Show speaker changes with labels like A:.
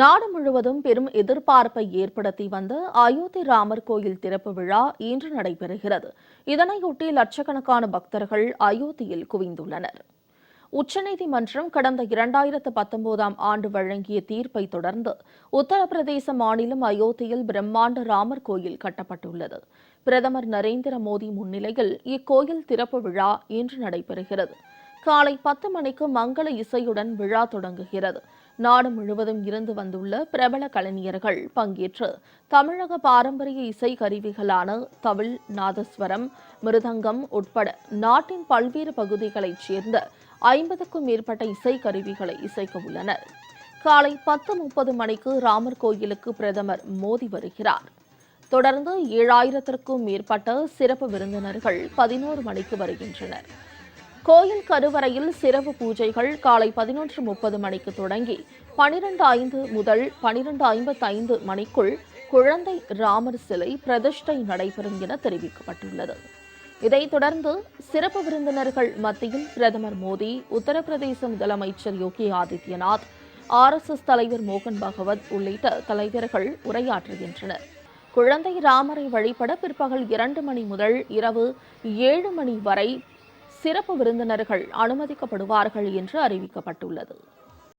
A: நாடு முழுவதும் பெரும் எதிர்பார்ப்பை ஏற்படுத்தி வந்த அயோத்தி ராமர் கோயில் திறப்பு விழா இன்று நடைபெறுகிறது. இதனையொட்டி லட்சக்கணக்கான பக்தர்கள் அயோத்தியில் குவிந்துள்ளனர். உச்சநீதிமன்றம் கடந்த இரண்டாயிரத்து பத்தொன்பதாம் ஆண்டு வழங்கிய தீர்ப்பை தொடர்ந்து உத்தரப்பிரதேச மாநிலம் அயோத்தியில் பிரம்மாண்ட ராமர் கோயில் கட்டப்பட்டுள்ளது. பிரதமர் நரேந்திர மோடி முன்னிலையில் இக்கோயில் திறப்பு விழா இன்று நடைபெறுகிறது. காலை பத்து மணிக்கு மங்கள இசையுடன் விழா தொடங்குகிறது. நாடு முழுவதும் இருந்து வந்துள்ள பிரபல கலைஞர்கள் பங்கேற்று தமிழக பாரம்பரிய இசை கருவிகளான தவில் நாதஸ்வரம் மிருதங்கம் உட்பட நாட்டின் பல்வேறு பகுதிகளைச் சேர்ந்த ஐம்பதுக்கும் மேற்பட்ட இசை கருவிகளை இசைக்க உள்ளனர். காலை பத்து முப்பது மணிக்கு ராமர் கோயிலுக்கு பிரதமர் மோடி வருகிறார். தொடர்ந்து ஏழாயிரத்திற்கும் மேற்பட்ட சிறப்பு விருந்தினர்கள் பதினோரு மணிக்கு வருகின்றனர். கோயில் கருவறையில் சிறப்பு பூஜைகள் காலை பதினொன்று முப்பது மணிக்கு தொடங்கி பனிரெண்டு ஐந்து முதல் பனிரெண்டு ஐம்பத்தைந்து மணிக்குள் குழந்தை ராமர் சிலை பிரதிஷ்டை நடைபெறும் என தெரிவிக்கப்பட்டுள்ளது. இதைத் தொடர்ந்து சிறப்பு விருந்தினர்கள் மத்தியில் பிரதமர் மோடி உத்தரப்பிரதேச முதலமைச்சர் யோகி ஆதித்யநாத் ஆர்எஸ்எஸ் தலைவர் மோகன் பகவத் உள்ளிட்ட தலைவர்கள் உரையாற்றுகின்றனர். குழந்தை ராமரை வழிபட பிற்பகல் இரண்டு மணி முதல் இரவு ஏழு மணி வரை சிறப்பு விருந்தினர்கள் அனுமதிக்கப்படுவார்கள் என்று அறிவிக்கப்பட்டுள்ளது.